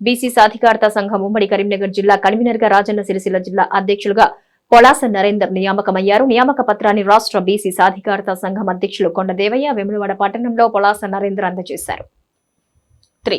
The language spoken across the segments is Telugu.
బీసీ సాధికారత సంఘం ఉమ్మడి కరీంనగర్ జిల్లా కన్వీనర్గా రాజన్న సిరిసిల్ల జిల్లా అధ్యక్షులుగా పొలాస నరేందర్ నియామకమయ్యారు. నియామక పత్రాన్ని రాష్ట్ర బీసీ సాధికారత సంఘం అధ్యక్షులు కొండదేవయ్య వెములవాడ పట్టణంలో పొలాస నరేందర్ అందజేశారు. త్రీ.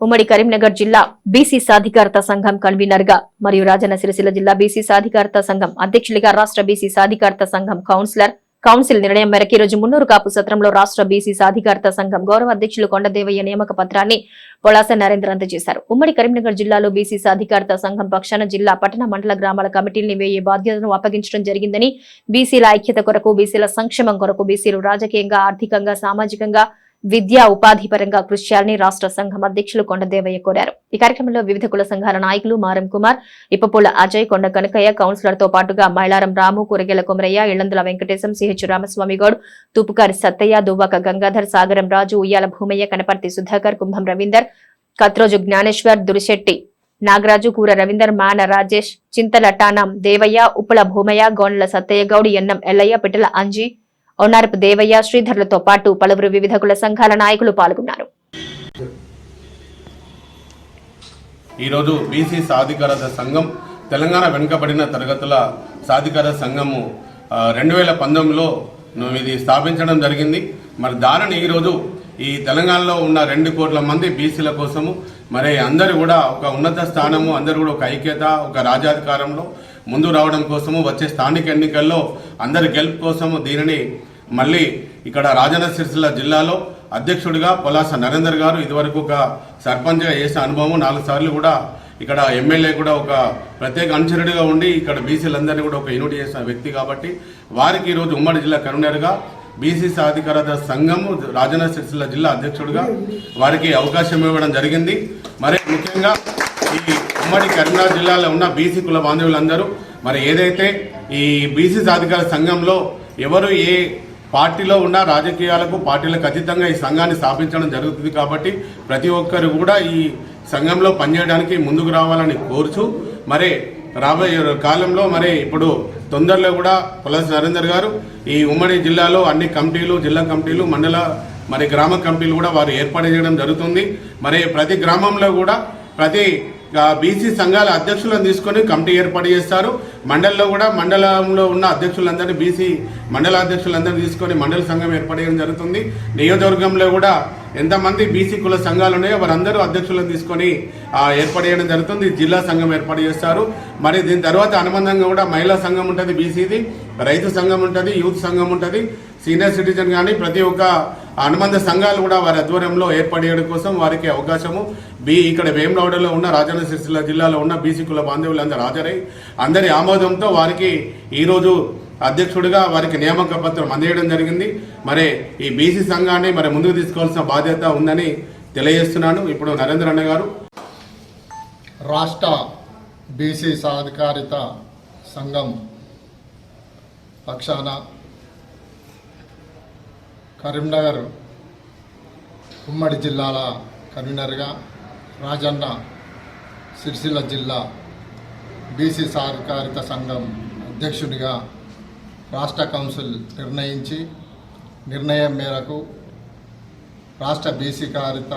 ఉమ్మడి కరీంనగర్ జిల్లా బీసీ సాధికారత సంఘం కన్వీనర్గా మరియు రాజన్న సిరిసిల్ల జిల్లా బీసీ సాధికారత సంఘం అధ్యక్షులుగా రాష్ట్ర బీసీ సాధికారత సంఘం కౌన్సిలర్ కౌన్సిల్ నిర్ణయం మేరకు ఈరోజు మున్నూరు కాపు సత్రంలో రాష్ట్ర బీసీ సాధికారత సంఘం గౌరవ అధ్యక్షులు కొండదేవయ్య నియామక పత్రాన్ని పొలాస నరేంద్ర అందజేశారు. ఉమ్మడి కరీంనగర్ జిల్లాలో బీసీ సాధికారత సంఘం పక్షాన జిల్లా పట్టణ మండల గ్రామాల కమిటీల్ని వేయే బాధ్యతను అప్పగించడం జరిగిందని బీసీల ఐక్యత కొరకు బీసీల సంక్షేమం కొరకు బీసీలు రాజకీయంగా ఆర్థికంగా సామాజికంగా విద్యా ఉపాధి పరంగా కృషి చేయాలని రాష్ట్ర సంఘం అధ్యక్షులు కొండదేవయ్య కోరారు. ఈ కార్యక్రమంలో వివిధ కుల సంఘాల నాయకులు మారం కుమార్ ఇప్పపుల అజయ్ కొండ కనకయ్య కౌన్సిలర్తో పాటుగా మైలారం రాము కూరగెల కొమరయ్య ఇళ్ళందుల వెంకటేశం సిహెచ్ రామస్వామిగౌడ్ తూపుకారి సత్తయ్య దువ్వాక గంగాధర్ సాగరం రాజు ఉయ్యాల భూమయ్య కనపర్తి సుధాకర్ కుంభం రవీందర్ కత్రోజు జ్ఞానేశ్వర్ దురిశెట్టి నాగరాజు కూర రవీందర్ మాన రాజేష్ చింతల టానం దేవయ్య ఉప్పుల భూమయ్య గోండ్ల సత్తయ్య గౌడ్ ఎన్నం ఎల్లయ్య పిట్టల అంజీ ఒన్నారపు దేవయ్య శ్రీధర్లతో పాటు పలువురు వివిధ కుల సంఘాల నాయకులు పాల్గొన్నారు. ఈరోజు బీసీ సాధికారత సంఘం తెలంగాణ వెనుకబడిన తరగతుల సాధికారత సంఘము రెండు వేల పంతొమ్మిదిలో ఇది స్థాపించడం జరిగింది. మరి దానిని ఈరోజు ఈ తెలంగాణలో ఉన్న రెండు కోట్ల మంది బీసీల కోసము మరి అందరూ కూడా ఒక ఉన్నత స్థానము అందరూ కూడా ఒక ఐక్యత ఒక రాజాధికారంలో ముందు రావడం కోసము వచ్చే స్థానిక ఎన్నికల్లో అందరి గెలుపు కోసము దీనిని మళ్ళీ ఇక్కడ రాజన్న సిరిసిల్ల జిల్లాలో అధ్యక్షుడిగా పొలాస నరేందర్ గారు ఇదివరకు ఒక సర్పంచ్గా చేసిన అనుభవం నాలుగు సార్లు కూడా ఇక్కడ ఎమ్మెల్యే కూడా ఒక ప్రత్యేక అనుచరుడిగా ఉండి ఇక్కడ బీసీలందరినీ కూడా ఒక యూనిట్ చేసిన వ్యక్తి కాబట్టి వారికి ఈరోజు ఉమ్మడి జిల్లా కన్వీనర్గా బీసీ సాధికారత సంఘము రాజన్న సిరిసిల్ల జిల్లా అధ్యక్షుడిగా వారికి అవకాశం ఇవ్వడం జరిగింది. మరి ముఖ్యంగా ఈ ఉమ్మడి కరీంనగర్ జిల్లాలో ఉన్న బీసీ కుల బాంధవులందరూ మరి ఏదైతే ఈ బీసీ సాధికార సంఘంలో ఎవరు ఏ పార్టీలో ఉన్న రాజకీయాలకు పార్టీలకు అతీతంగా ఈ సంఘాన్ని స్థాపించడం జరుగుతుంది కాబట్టి ప్రతి ఒక్కరు కూడా ఈ సంఘంలో పనిచేయడానికి ముందుకు రావాలని కోరుచు. మరి రాబోయే కాలంలో మరి ఇప్పుడు తొందరలో కూడా పులస నరేందర్ గారు ఈ ఉమ్మడి జిల్లాలో అన్ని కమిటీలు జిల్లా కమిటీలు మండల మరి గ్రామ కమిటీలు కూడా వారు ఏర్పాటు చేయడం జరుగుతుంది. మరి ప్రతి గ్రామంలో కూడా ప్రతి బీసీ సంఘాల అధ్యక్షులను తీసుకొని కమిటీ ఏర్పాటు చేస్తారు. మండలంలో కూడా మండలంలో ఉన్న అధ్యక్షులందరినీ బీసీ మండల అధ్యక్షులందరినీ తీసుకొని మండల సంఘం ఏర్పాటు చేయడం జరుగుతుంది. నియోజకవర్గంలో కూడా ఎంతమంది బీసీ కుల సంఘాలు ఉన్నాయో వారందరూ అధ్యక్షులను తీసుకొని ఏర్పాటు చేయడం జరుగుతుంది. జిల్లా సంఘం ఏర్పాటు చేస్తారు. మరి దీని తర్వాత అనుబంధంగా కూడా మహిళా సంఘం ఉంటుంది బీసీది రైతు సంఘం ఉంటుంది యూత్ సంఘం ఉంటుంది. సీనియర్ సిటిజన్ కానీ ప్రతి ఒక్క అనుబంధ సంఘాలు కూడా వారి ఆధ్వర్యంలో ఏర్పడేయడం కోసం వారికి అవకాశము. బి ఇక్కడ వేమరావుడలో ఉన్న రాజన్న సిరిసిల్ల జిల్లాలో ఉన్న బీసీ కుల బాంధవులందరూ హాజరై అందరి ఆమోదంతో వారికి ఈరోజు అధ్యక్షుడిగా వారికి నియామక పత్రం అందజేయడం జరిగింది. మరి ఈ బీసీ సంఘాన్ని మరి ముందుకు తీసుకోవాల్సిన బాధ్యత ఉందని తెలియజేస్తున్నాను. ఇప్పుడు నరేంద్ర అన్న గారు. రాష్ట్ర బీసీ సాధికారిత సంఘం పక్షాన కరీంనగర్ ఉమ్మడి జిల్లాల కన్వీనర్గా రాజన్న సిరిసిల్ల జిల్లా బీసీ సహకారిత సంఘం అధ్యక్షుడిగా రాష్ట్ర కౌన్సిల్ నిర్ణయించి నిర్ణయం మేరకు రాష్ట్ర బీసీ కారిత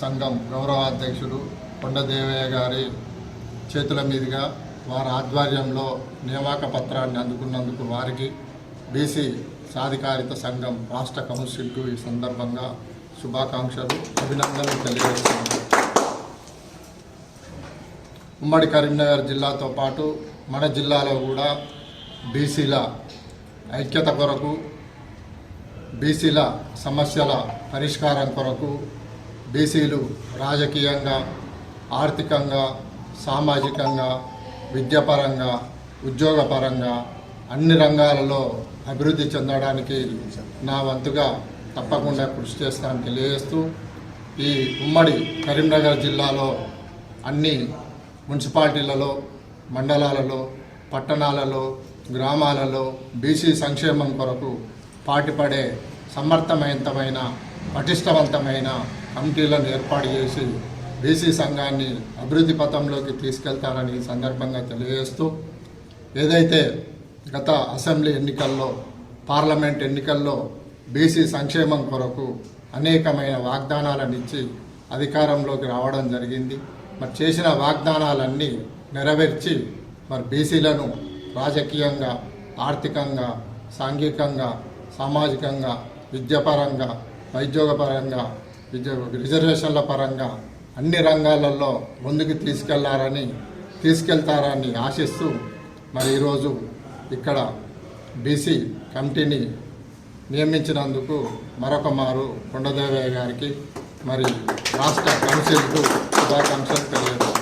సంఘం గౌరవాధ్యక్షుడు కొండదేవయ్య గారి చేతుల మీదుగా వారి ఆధ్వర్యంలో నియామక పత్రాన్ని అందుకున్నందుకు వారికి బీసీ సాధికారిత సంఘం రాష్ట్ర కౌన్సిల్కు ఈ సందర్భంగా శుభాకాంక్షలు అభినందనలు తెలియజేస్తున్నాను. ఉమ్మడి కరీంనగర్ జిల్లాతో పాటు మన జిల్లాలో కూడా బీసీల ఐక్యత కొరకు బీసీల సమస్యల పరిష్కారం కొరకు బీసీలు రాజకీయంగా ఆర్థికంగా సామాజికంగా విద్యాపరంగా ఉద్యోగపరంగా అన్ని రంగాలలో అభివృద్ధి చెందడానికి నా వంతుగా తప్పకుండా కృషి చేస్తానని తెలియజేస్తూ ఈ ఉమ్మడి కరీంనగర్ జిల్లాలో అన్ని మున్సిపాలిటీలలో మండలాలలో పట్టణాలలో గ్రామాలలో బీసీ సంక్షేమం కొరకు పాటుపడే సమర్థవంతమైన పటిష్టవంతమైన కమిటీలను ఏర్పాటు చేసి బీసీ సంఘాన్ని అభివృద్ధి పథంలోకి తీసుకెళ్తారని సందర్భంగా తెలియజేస్తూ ఏదైతే గత అసెంబ్లీ ఎన్నికల్లో పార్లమెంట్ ఎన్నికల్లో బీసీ సంక్షేమం కొరకు అనేకమైన వాగ్దానాలను ఇచ్చి అధికారంలోకి రావడం జరిగింది. మరి చేసిన వాగ్దానాలన్నీ నెరవేర్చి మరి బీసీలను రాజకీయంగా ఆర్థికంగా సాంఘికంగా సామాజికంగా విద్యాపరంగా వైద్యోగపరంగా విద్య రిజర్వేషన్ల పరంగా అన్ని రంగాలలో ముందుకు తీసుకెళ్ళారని తీసుకెళ్తారని ఆశిస్తూ మరి ఈరోజు ఇక్కడ బీసీ కమిటీని నియమించినందుకు మరొక మారు కొండదేవయ్య గారికి మరి రాష్ట్ర కౌన్సిల్కు శుభాకాంక్షలు తెలియజేస్తాను